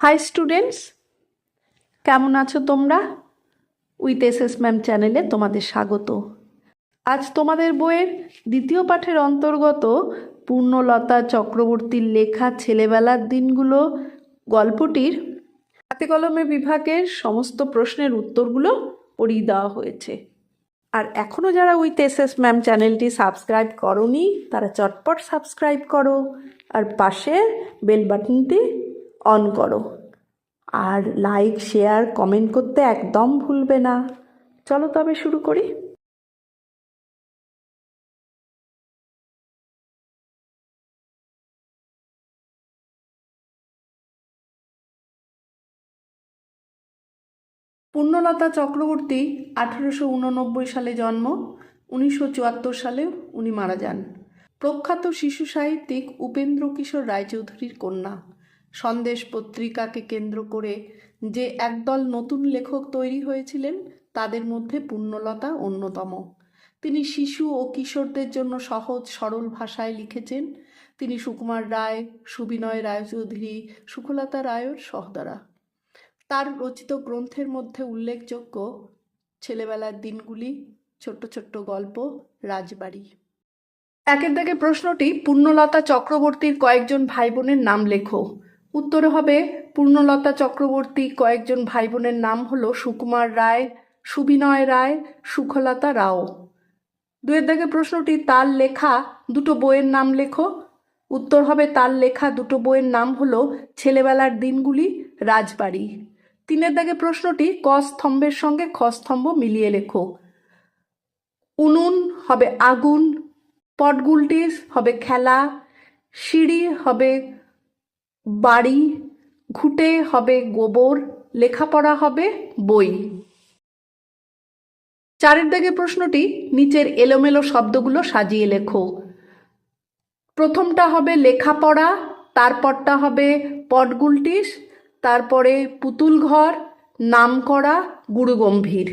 High students কেমন আছো তোমরা? উইথ এস এস ম্যাম চ্যানেলে তোমাদের স্বাগত। আজ তোমাদের বইয়ের দ্বিতীয় পাঠের অন্তর্গত পূর্ণলতা চক্রবর্তীর লেখা ছেলেবেলার দিনগুলো, গল্পটির হাতে কলমে বিভাগের সমস্ত প্রশ্নের উত্তরগুলো পড়িয়ে দেওয়া হয়েছে। আর এখনও যারা উইথ এস এস ম্যাম চ্যানেলটি সাবস্ক্রাইব করনি, তারা চটপট সাবস্ক্রাইব করো। আর পাশে বেল বাটনটি অন করো। আর লাইক শেয়ার কমেন্ট করতে একদম ভুলবে না। চলো তবে শুরু করি। পূর্ণলতা চক্রবর্তী আঠেরোশো উননব্বই সালে জন্ম, উনিশশো চুয়াত্তর সালে উনি মারা যান। প্রখ্যাত শিশু সাহিত্যিক উপেন্দ্র কিশোর রায়চৌধুরীর কন্যা। সন্দেশ পত্রিকাকে কেন্দ্র করে যে একদল নতুন লেখক তৈরি হয়েছিলেন, তাদের মধ্যে পূর্ণলতা অন্যতম। তিনি শিশু ও কিশোরদের জন্য সহজ, সরল ভাষায় লিখেছেন। তিনি সুকুমার রায়, সুবিনয় রায়চৌধুরী, সুখলতা রায়ের সহদরা। তার রচিত গ্রন্থের মধ্যে উল্লেখযোগ্য ছেলেবেলার দিনগুলি, ছোট্ট ছোট্ট গল্প, রাজবাড়ি। একের দাগে প্রশ্নটি, পূর্ণলতা চক্রবর্তীর কয়েকজন ভাই বোনের নাম লেখো। উত্তরে হবে পূর্ণলতা চক্রবর্তী। কয়েকজন ভাই বোনের নাম হলো সুকুমার রায়, সুবিনয় রায়, সুখলতা রাও। দুয়ের দাগে প্রশ্নটি, তার লেখা দুটো বইয়ের নাম লেখো। উত্তর হবে, তার লেখা দুটো বইয়ের নাম হলো ছেলেবেলার দিনগুলি, রাজবাড়ি। তিনের দাগে প্রশ্নটি, ক স্তম্ভের সঙ্গে খ স্তম্ভ মিলিয়ে লেখো। উনুন হবে আগুন পটগুলটিস হবে খেলা, সিঁড়ি হবে বাড়ি, ঘুটে হবে গোবর, লেখাপড়া হবে বই। চারের দাগে প্রশ্নটি নিচের এলোমেলো শব্দগুলো সাজিয়ে লেখো। প্রথমটা হবে লেখাপড়া, তারপরটা হবে পটগুলটিস তারপরে পুতুল ঘর নাম করা গুরুগম্ভীর।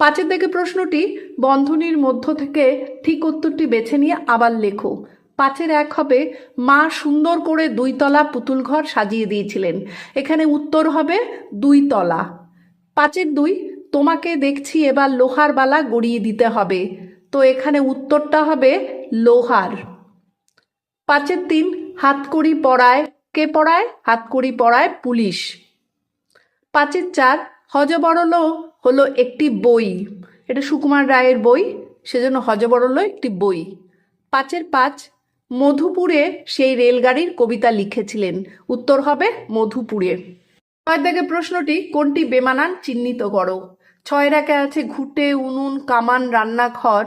পাঁচের দিকে প্রশ্নটি বন্ধনীর মধ্য থেকে ঠিক উত্তরটি বেছে নিয়ে আবার লেখো। পাঁচের এক হবে, মা সুন্দর করে দুই তলা পুতুল ঘর সাজিয়ে দিয়েছিলেন। এখানে উত্তর হবে দুই তলা পাঁচের দুই, তোমাকে দেখছি এবার লোহার বালা গড়িয়ে দিতে হবে। তো এখানে উত্তরটা হবে, লোহার। পাঁচের তিন হাতকড়ি পড়ায়, কে পড়ায়? হাতকড়ি পড়ায় পুলিশ। পাঁচের চার হজবরল হলো একটি বই। এটা সুকুমার রায়ের বই, সেজন্য হজবরল একটি বই। পাঁচের পাঁচ মধুপুরে সেই রেলগাড়ির কবিতা লিখেছিলেন। উত্তর হবে মধুপুরে। ছয় দাগে প্রশ্নটি, কোনটি বেমানান চিহ্নিত করো? ছয় রাকে আছে ঘুটে, উনুন, কামান, রান্নাঘর।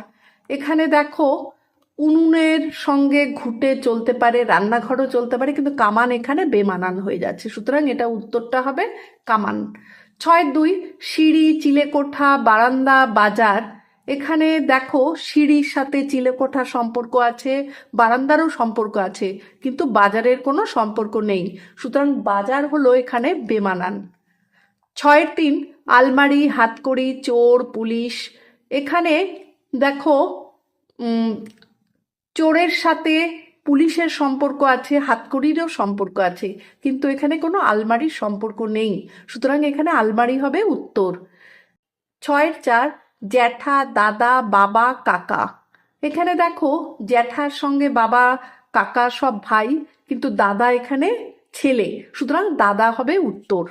এখানে দেখো, উনুনের সঙ্গে ঘুটে চলতে পারে, রান্নাঘরও চলতে পারে, কিন্তু কামান এখানে বেমানান হয়ে যাচ্ছে। সুতরাং এটা উত্তরটা হবে কামান। ছয় দুই, সিঁড়ি, চিলেকোঠা, বারান্দা, বাজার। এখানে দেখো সিঁড়ির সাথে চিলেকোঠার সম্পর্ক আছে, বারান্দারও সম্পর্ক আছে, কিন্তু বাজারের কোনো সম্পর্ক নেই। সুতরাং বাজার হলো এখানে বেমানান। ছয়ের তিন, আলমারি, হাতকড়ি, চোর, পুলিশ। এখানে দেখো চোরের সাথে পুলিশের সম্পর্ক আছে, হাতকড়িরও সম্পর্ক আছে, কিন্তু এখানে কোনো আলমারির সম্পর্ক নেই। সুতরাং এখানে আলমারি হবে উত্তর। ছয়ের চার জ্যাঠা, দাদা, বাবা, কাকা। এখানে দেখো, জ্যাঠার সঙ্গে বাবা, কাকা সব ভাই, কিন্তু দাদা এখানে ছেলে। সুতরাং দাদা হবে উত্তর।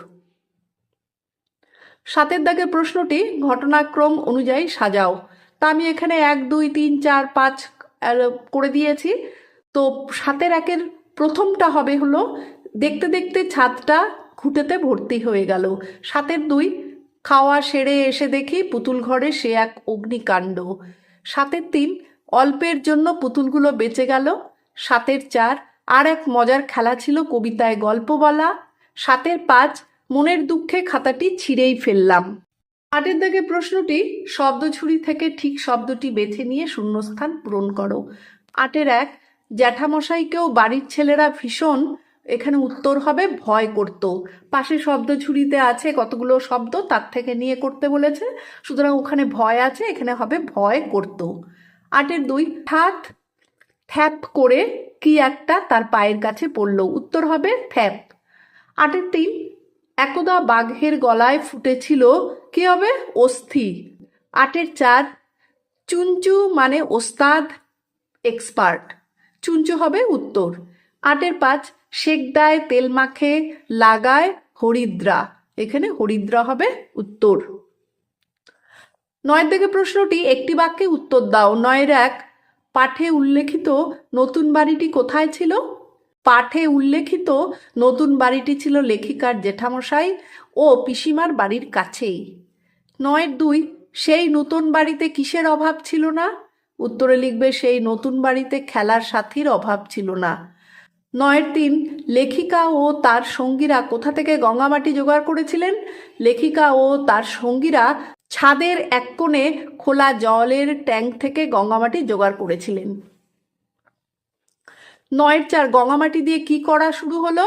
সাতের দাগের প্রশ্নটি ঘটনাক্রম অনুযায়ী সাজাও। তা আমি এখানে এক, দুই, তিন, চার, পাঁচ করে দিয়েছি। তো সাতের একের প্রথমটা হবে হলো, দেখতে দেখতে ছাদটা ঘুঁটেতে ভর্তি হয়ে গেল। সাতের দুই খাওয়া সেরে এসে দেখি পুতুল ঘরে সে এক অগ্নিকাণ্ড। সাতের তিন, অল্পের জন্য পুতুলগুলো বেঁচে গেল। সাতের চার, আর এক মজার খেলা ছিল কবিতায় গল্প বলা সাতের পাঁচ, মনের দুঃখে খাতাটি ছিঁড়েই ফেললাম। আটের দাগে প্রশ্নটি শব্দঝুড়ি থেকে ঠিক শব্দটি বেছে নিয়ে শূন্যস্থান পূরণ করো। আটের এক, জ্যাঠামশাইকেও বাড়ির ছেলেরা ভীষণ এখানে উত্তর হবে ভয় করত। পাশে শব্দ ঝুড়িতে আছে, কতগুলো শব্দ তার থেকে নিয়ে করতে বলেছে। সুতরাং ওখানে ভয় আছে, এখানে হবে ভয় করত। আটের দুই, ঠাত, থ্যাপ করে কি একটা তার পায়ের কাছে পড়ল। উত্তর হবে থ্যাপ। আটের তিন, একদা বাঘের গলায় ফুটেছিল, কি হবে? অস্থি। আটের চার, চুঞ্চু মানে ওস্তাদ, এক্সপার্ট। চুঞ্চু হবে উত্তর। আটের পাঁচ শেক দেয় তেল মাখে, লাগায় হরিদ্রা। এখানে হরিদ্রা হবে উত্তর। নয়ের দিকে প্রশ্নটি একটি বাক্যে উত্তর দাও। নয়ের এক, পাঠে উল্লেখিত নতুন বাড়িটি কোথায় ছিল? পাঠে উল্লেখিত নতুন বাড়িটি ছিল লেখিকার জেঠামশাই ও পিসিমার বাড়ির কাছেই। নয়ের দুই, সেই নতুন বাড়িতে কিসের অভাব ছিল না? উত্তরে লিখবে, সেই নতুন বাড়িতে খেলার সাথীর অভাব ছিল না। নয়ের তিন, লেখিকা ও তার সঙ্গীরা কোথা থেকে গঙ্গামাটি জোগাড় করেছিলেন? লেখিকা ও তার সঙ্গীরা ছাদের এক কোণে খোলা জলের ট্যাঙ্ক থেকে গঙ্গামাটি জোগাড় করেছিলেন। নয়ের চার, গঙ্গামাটি দিয়ে কি করা শুরু হলো?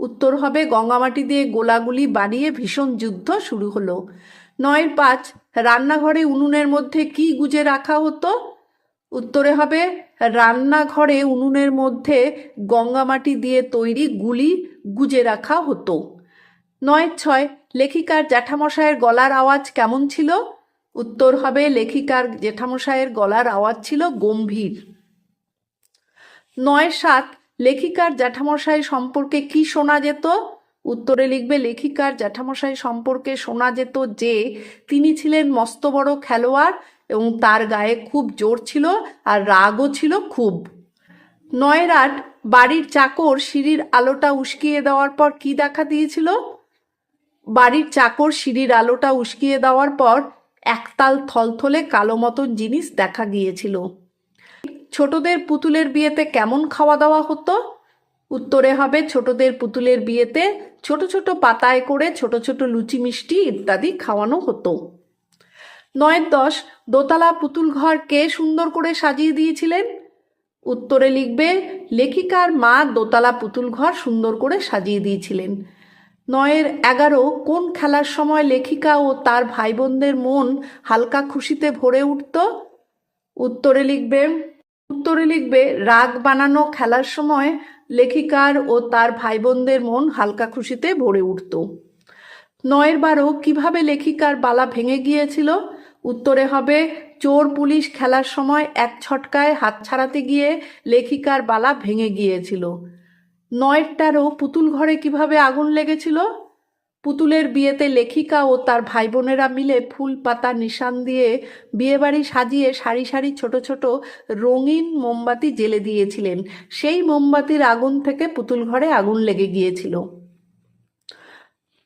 উত্তর হবে, গঙ্গামাটি দিয়ে গোলাগুলি বানিয়ে ভীষণ যুদ্ধ শুরু হলো। নয়ের পাঁচ, রান্নাঘরে উনুনের মধ্যে কি গুজে রাখা হতো? উত্তরে হবে রান্নাঘরে উনুনের মধ্যে গঙ্গামাটি দিয়ে তৈরি গুলি গুজে রাখা হতো। নয় ছয়, লেখিকার জ্যাঠামশায়ের গলার আওয়াজ কেমন ছিল? উত্তর হবে, লেখিকার জেঠামশায়ের গলার আওয়াজ ছিল গম্ভীর। নয় সাত, লেখিকার জ্যাঠামশাই সম্পর্কে কি শোনা যেত? উত্তরে লিখবে, লেখিকার জ্যাঠামশাই সম্পর্কে শোনা যেত যে, তিনি ছিলেন মস্ত বড় খেলোয়াড় এবং তার গায়ে খুব জোর ছিল আর রাগও ছিল খুব। নয়ের আট বাড়ির চাকর সিঁড়ির আলোটা উস্কিয়ে দেওয়ার পর কি দেখা দিয়েছিল? বাড়ির চাকর সিঁড়ির আলোটা উস্কিয়ে দেওয়ার পর একতাল থলথলে কালো মতন জিনিস দেখা গিয়েছিল। ছোটদের পুতুলের বিয়েতে কেমন খাওয়া দাওয়া হতো? উত্তরে হবে ছোটদের পুতুলের বিয়েতে ছোট ছোট পাতায় করে ছোট ছোট লুচি মিষ্টি ইত্যাদি খাওয়ানো হতো। নয়ের দশ, দোতলা পুতুল ঘর কে সুন্দর করে সাজিয়ে দিয়েছিলেন? উত্তরে লিখবে, লেখিকার মা দোতলা পুতুল ঘর সুন্দর করে সাজিয়ে দিয়েছিলেন। নয়ের এগারো, কোন খেলার সময় লেখিকা ও তার ভাই বোনদের মন হালকা খুশিতে ভরে উঠত? উত্তরে লিখবে উত্তরে লিখবে, রাগ বানানো খেলার সময় লেখিকার ও তার ভাই বোনদের মন হালকা খুশিতে ভরে উঠত। নয়ের বারো, কীভাবে লেখিকার বালা ভেঙে গিয়েছিল? উত্তরে হবে, চোর পুলিশ খেলার সময় এক ছটকায় হাত ছাড়াতে গিয়ে লেখিকার বালা ভেঙে গিয়েছিল। নয়ের তেরো পুতুল ঘরে কীভাবে আগুন লেগেছিল? পুতুলের বিয়েতে লেখিকা ও তার ভাই বোনেরা মিলে ফুল পাতা নিশান দিয়ে বিয়েবাড়ি সাজিয়ে সারি সারি ছোট ছোট রঙিন মোমবাতি জেলে দিয়েছিলেন। সেই মোমবাতির আগুন থেকে পুতুল ঘরে আগুন লেগে গিয়েছিল।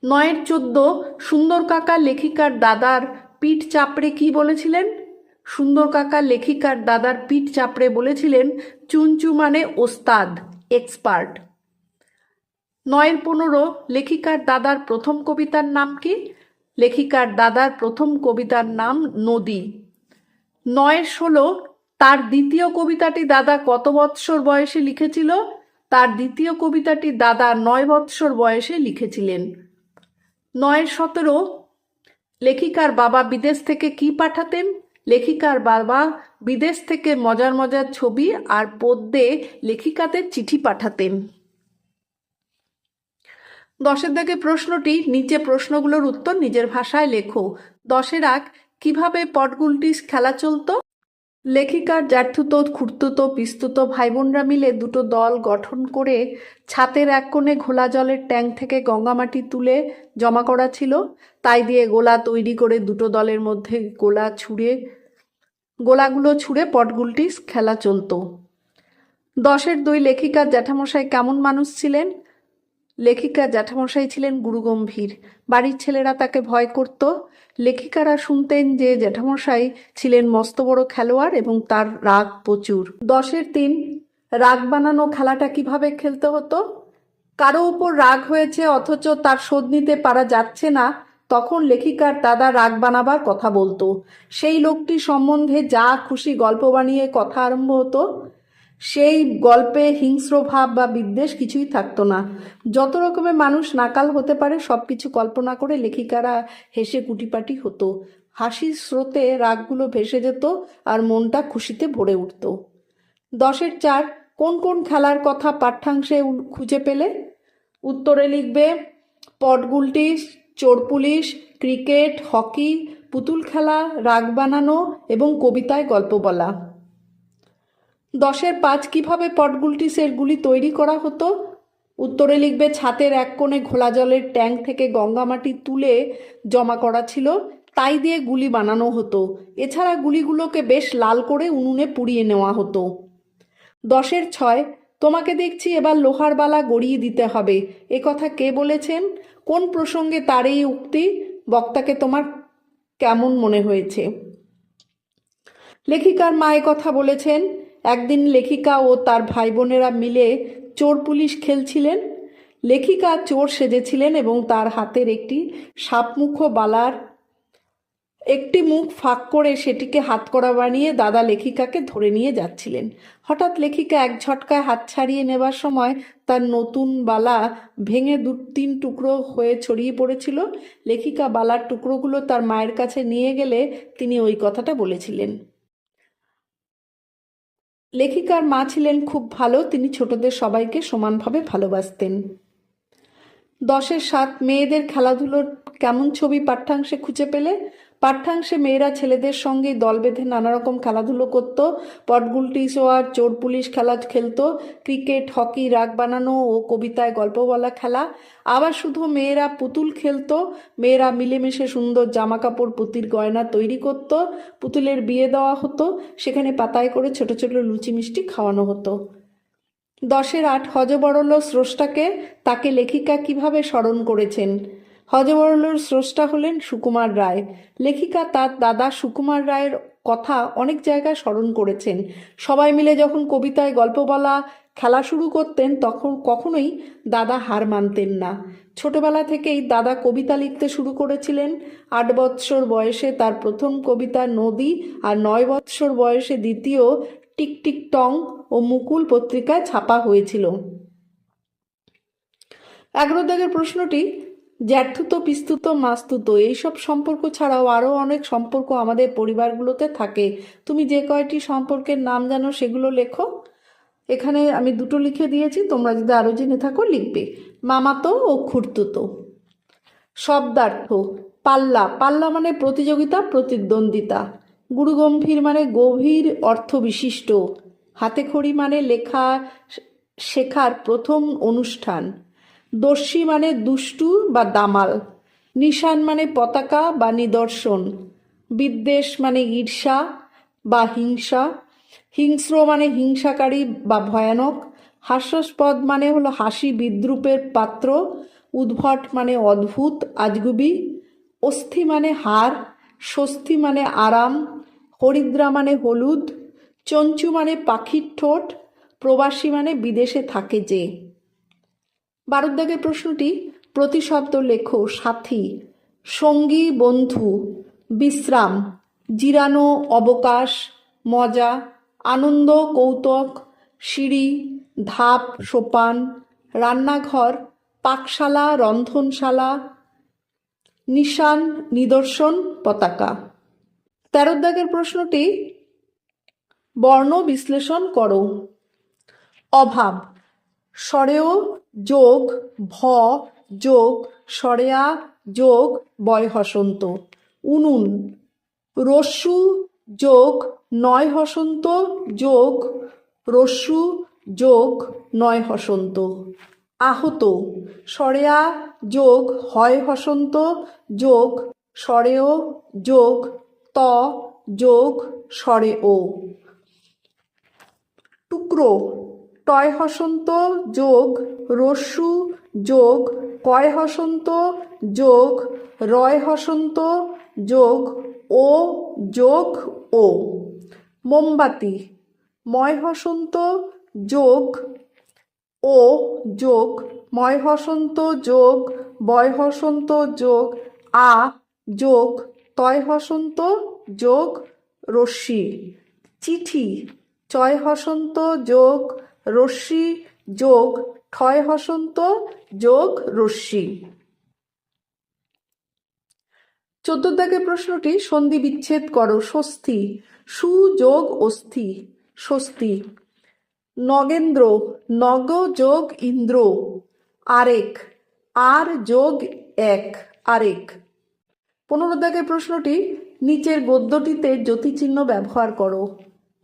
নয়ের চোদ্দ, সুন্দর কাকা লেখিকার দাদার পিঠ চাপড়ে কি বলেছিলেন? সুন্দর কাকা, লেখিকার দাদার পিঠ চাপড়ে বলেছিলেন চুনচু মানে ওস্তাদ, এক্সপার্ট। নয়ের পনেরো, লেখিকার দাদার প্রথম কবিতার নাম কি? লেখিকার দাদার প্রথম কবিতার নাম নদী। নয়ের ষোলো, তার দ্বিতীয় কবিতাটি দাদা কত বৎসর বয়সে লিখেছিল? তার দ্বিতীয় কবিতাটি দাদা নয় বৎসর বয়সে লিখেছিলেন। নয়ের সতেরো লেখিকার বাবা বিদেশ থেকে কি পাঠাতেন? লেখিকার বাবা বিদেশ থেকে মজার মজার ছবি আর পদ্যে লেখিকাদের চিঠি পাঠাতেন। দশের দাগে প্রশ্নটি, নিচে প্রশ্নগুলোর উত্তর নিজের ভাষায় লেখো। দশের আগ, কীভাবে পটগুলটি খেলা চলতো? লেখিকার জ্যাঠুতো পিস্তুতো ভাই বোনরা মিলে দুটো দল গঠন করে ছাতের এক কোণে ঘোলা জলের ট্যাঙ্ক থেকে গঙ্গামাটি তুলে জমা করা ছিল। তাই দিয়ে গোলা তৈরি করে দুটো দলের মধ্যে গোলা ছুঁড়ে, গোলাগুলো ছুঁড়ে পটগুলটিস খেলা চলতো। দশের দুই লেখিকার জ্যাঠামশাই কেমন মানুষ ছিলেন? লেখিকা জ্যাঠামশাই ছিলেন গুরুগম্ভীর। বাড়ির ছেলেরা তাকে ভয় করত। লেখিকারা শুনতেন যে জ্যাঠামশাই ছিলেন মস্ত বড় খেলোয়াড় এবং তার রাগ প্রচুর। দশের দিন রাগ বানানো খেলাটা কীভাবে খেলতে হতো? কারও উপর রাগ হয়েছে অথচ তার শোধ নিতে পারা যাচ্ছে না। তখন লেখিকার দাদা রাগ বানাবার কথা বলতো। সেই লোকটি সম্বন্ধে যা খুশি গল্প বানিয়ে কথা আরম্ভ হতো। সেই গল্পে হিংস্র ভাব বা বিদ্বেষ কিছুই থাকতো না। যত রকমের মানুষ নাকাল হতে পারে সব কিছু কল্পনা করে লেখিকারা হেসে কুটিপাটি হতো। হাসির স্রোতে রাগগুলো ভেসে যেত আর মনটা খুশিতে ভরে উঠত। দশের চার, কোন কোন খেলার কথা পাঠ্যাংশে খুঁজে পেলে? উত্তরে লিখবে পটগুলটি চোর পুলিশ, ক্রিকেট, হকি, পুতুল খেলা, রাগ বানানো এবং কবিতায় গল্প বলা। দশের পাঁচ কীভাবে পটগুলটিসের গুলি তৈরি করা হতো? উত্তরে লিখবে, ছাতের এক কোণে ঘোলা জলের ট্যাঙ্ক থেকে গঙ্গামাটি তুলে জমা করা ছিল, তাই দিয়ে গুলি বানানো হতো। এছাড়া গুলিগুলোকে বেশ লাল করে উনুনে পুড়িয়ে নেওয়া হতো। দশের ছয়, তোমাকে দেখছি এবার লোহার বালা গড়িয়ে দিতে হবে। এ কথা কে বলেছেন? কোন প্রসঙ্গে তার এই উক্তি? বক্তাকে তোমার কেমন মনে হয়েছে? লেখিকার মা কথা বলেছেন একদিন লেখিকা ও তার ভাই বোনেরা মিলে চোর পুলিশ খেলছিলেন। লেখিকা চোর সেজেছিলেন এবং তার হাতের একটি সাপমুখ বালার একটি মুখ ফাঁক করে সেটিকে হাতকড়া বানিয়ে দাদা লেখিকাকে ধরে নিয়ে যাচ্ছিলেন। হঠাৎ লেখিকা এক ঝটকায় হাত ছাড়িয়ে নেবার সময় তার নতুন বালা ভেঙে দু, তিন টুকরো হয়ে ছড়িয়ে পড়েছিল। লেখিকা বালার টুকরোগুলো তার মায়ের কাছে নিয়ে গেলে তিনি ওই কথাটা বলেছিলেন। লেখিকার মা ছিলেন খুব ভালো, তিনি ছোটদের সবাইকে সমানভাবে ভালোবাসতেন। দশের সাত, মেয়েদের খেলাধুলোর কেমন ছবি পাঠ্যাংশে খুঁজে পেলে? পাঠ্যাংশে মেয়েরা ছেলেদের সঙ্গে দল বেঁধে নানা রকম খেলাধুলো করত। পটগুলটি শোয়ার চোর পুলিশ খেলা খেলতো। ক্রিকেট, হকি, রাগ বানানো ও কবিতায় গল্প বলা খেলা। আবার শুধু মেয়েরা পুতুল খেলতো। মেয়েরা মিলেমিশে সুন্দর জামা কাপড় পুতির গয়না তৈরি করত। পুতুলের বিয়ে দেওয়া হতো। সেখানে পাতায় করে ছোট ছোট লুচি মিষ্টি খাওয়ানো হতো। দশের আট হজবরল স্রষ্টাকে, তাকে লেখিকা কীভাবে স্মরণ করেছেন? হজবরলর স্রষ্টা হলেন সুকুমার রায়। লেখিকা তার দাদা সুকুমার রায়ের কথা অনেক জায়গায় স্মরণ করেছেন। সবাই মিলে যখন কবিতায় গল্প বলা, খেলা শুরু করতেন, তখন কখনোই দাদা হার মানতেন না। ছোটবেলা থেকেই দাদা কবিতা লিখতে শুরু করেছিলেন। আট বৎসর বয়সে তার প্রথম কবিতা নদী আর নয় বৎসর বয়সে দ্বিতীয় টিকটিক টং ও মুকুল পত্রিকায় ছাপা হয়েছিল। এগারো দাগের প্রশ্নটি জ্যাঠুত, পিস্তুত, মাস্তুত, এইসব সম্পর্ক ছাড়াও আরও অনেক সম্পর্ক আমাদের পরিবারগুলোতে থাকে। তুমি যে কয়টি সম্পর্কের নাম জানো সেগুলো লেখো। এখানে আমি দুটো লিখে দিয়েছি, তোমরা যদি আরও জেনে থাকো লিখবে। মামাতো ও খুঁড়তুতো। শব্দার্থ, পাল্লা। পাল্লা মানে প্রতিযোগিতা, প্রতিদ্বন্দ্বিতা। গুরুগম্ভীর মানে গভীর অর্থ বিশিষ্ট হাতে খড়ি মানে লেখা শেখার প্রথম অনুষ্ঠান। দস্যি মানে দুষ্টু বা দামাল। নিশান মানে পতাকা বা নিদর্শন। বিদ্বেষ মানে ঈর্ষা বা হিংসা। হিংস্র মানে হিংসাকারী বা ভয়ানক। হাস্যাস্পদ মানে হলো হাসি বিদ্রুপের পাত্র। উদ্ভট মানে অদ্ভুত, আজগুবি। অস্থি মানে হার। স্বস্তি মানে আরাম। হরিদ্রা মানে হলুদ। চঞ্চু মানে পাখির ঠোঁট। প্রবাসী মানে বিদেশে থাকে যে। বারুদ্দাগের প্রশ্নটি, প্রতিশব্দ লেখো সাথী, সঙ্গী, বন্ধু, বিশ্রাম, জিরানো, অবকাশ, মজা, আনন্দ, কৌতুক, সিঁড়ি, ধাপ, সোপান, রান্নাঘর, পাকশালা, রন্ধনশালা, নিশান, নিদর্শন, পতাকা। তেরো দাগের প্রশ্নটি, বর্ণ বিশ্লেষণ করো। অভাব, স্বরেও যোগ ভ যোগ সরেয়া যোগ বয় হসন্ত উনুন রস্যু যোগ নয় হসন্ত যোগ রস্যু যোগ নয় হসন্ত আহত, সরেয়া যোগ হয় হসন্ত যোগ সরেও যোগ ত যোগ সরে ও টুকরো টয় হসন্ত যোগ রস্যু যোগ কয় হসন্ত যোগ রয় হসন্ত যোগ ও যোগ ও। মোমবাতি, ময় হসন্ত যোগ ও যোগ, ময় হসন্ত যোগ, বয় হসন্ত যোগ, আ যোগ, তয় হসন্ত যোগ, রশ্মি। চিঠি, চয় হসন্ত যোগ রশ্মি যোগ ঠয় হসন্ত যোগ রশ্মি। চোদ্দ প্রশ্নটি, সন্ধি বিচ্ছেদ করো, স্বস্তি, সু যোগ অস্থি, স্বস্তি। নগেন্দ্র, নগ যোগ ইন্দ্র, আরেক, আর যোগ এক, আরেক। পনেরো দাগের প্রশ্নটি, নিচের গদ্যটিতে জ্যোতিচিহ্ন ব্যবহার করো।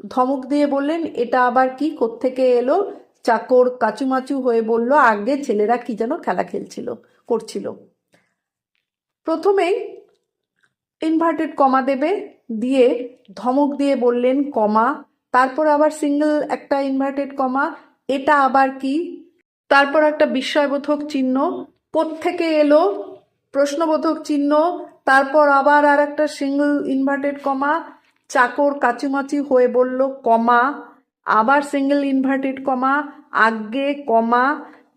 ধমক দিয়ে বললেন, এটা আবার কি? কোত্থেকে এলো? চাকর কাচুমাচু হয়ে বলল, আগে ছেলেরা কি যেন খেলা খেলছিল, করছিল। প্রথমেই ইনভার্টেড কমা দেবে, দিয়ে ধমক দিয়ে বললেন, কমা। তারপর আবার সিঙ্গেল একটা ইনভার্টেড কমা এটা আবার কি? তারপর একটা বিস্ময়বোধক চিহ্ন, কোত্থেকে এলো? প্রশ্নবোধক চিহ্ন, তারপর আবার আর একটা সিঙ্গেল ইনভার্টেড কমা চাকর কাচুমাচি হয়ে বলল, কমা, আবার সিঙ্গেল ইনভার্টেড কমা, আগে কমা,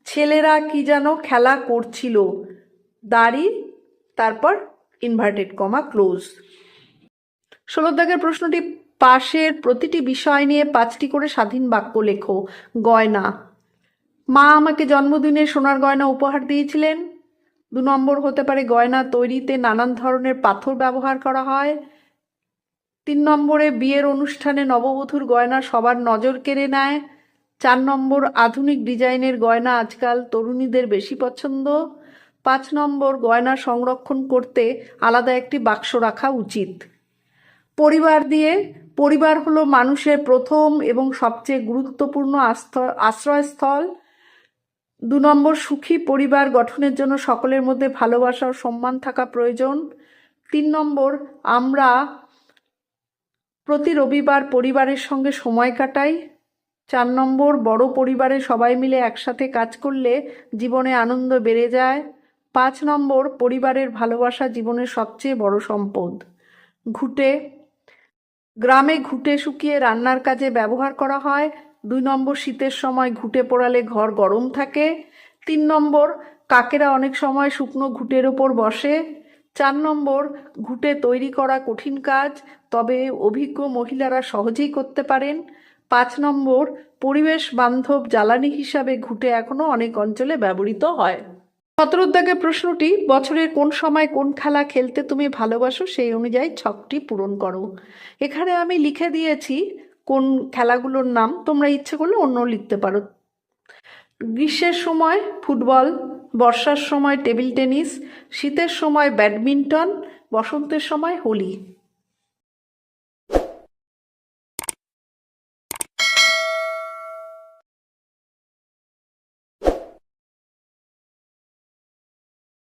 ছেলেরা কি যেন খেলা করছিল। দাড়ি, তারপর ইনভার্টেড কমা ক্লোজ ষোলো দাগের প্রশ্নটি পাশের প্রতিটি বিষয় নিয়ে পাঁচটি করে স্বাধীন বাক্য লেখো। গয়না। মা আমাকে জন্মদিনে সোনার গয়না উপহার দিয়েছিলেন। দু নম্বর হতে পারে গয়না তৈরিতে নানান ধরনের পাথর ব্যবহার করা হয়। তিন নম্বরে বিয়ের অনুষ্ঠানে নববধূর গয়না সবার নজর কেড়ে নেয়। চার নম্বর আধুনিক ডিজাইনের গয়না আজকাল তরুণীদের বেশি পছন্দ। পাঁচ নম্বর গয়না সংরক্ষণ করতে আলাদা একটি বাক্স রাখা উচিত। পরিবার দিয়ে, পরিবার হলো মানুষের প্রথম এবং সবচেয়ে গুরুত্বপূর্ণ আশ্রয়স্থল। দু নম্বর সুখী পরিবার গঠনের জন্য সকলের মধ্যে ভালোবাসা ও সম্মান থাকা প্রয়োজন। তিন নম্বর আমরা প্রতি রবিবার পরিবারের সঙ্গে সময় কাটাই। চার নম্বর, বড় পরিবারে সবাই মিলে একসাথে কাজ করলে জীবনে আনন্দ বেড়ে যায়। পাঁচ নম্বর, পরিবারের ভালোবাসা জীবনের সবচেয়ে বড় সম্পদ। ঘুটে। গ্রামে ঘুটে শুকিয়ে রান্নার কাজে ব্যবহার করা হয়। দুই নম্বর, শীতের সময় ঘুটে পোড়ালে ঘর গরম থাকে। তিন নম্বর, কাকেরা অনেক সময় শুকনো ঘুটের ওপর বসে। চার নম্বর, ঘুটে তৈরি করা কঠিন কাজ, তবে অভিজ্ঞ মহিলারা সহজেই করতে পারেন। পাঁচ নম্বর, পরিবেশ বান্ধব জ্বালানি হিসাবে ঘুটে এখনও অনেক অঞ্চলে ব্যবহৃত হয়। সতেরো দাগের প্রশ্নটি, বছরের কোন সময় কোন খেলা খেলতে তুমি ভালোবাসো সেই অনুযায়ী ছকটি পূরণ করো। এখানে আমি লিখে দিয়েছি কোন খেলাগুলোর নাম, তোমরা ইচ্ছে করলে অন্য লিখতে পারো। গ্রীষ্মের সময় ফুটবল বর্ষার সময় টেবিল টেনিস শীতের সময় ব্যাডমিন্টন বসন্তের সময় হোলি।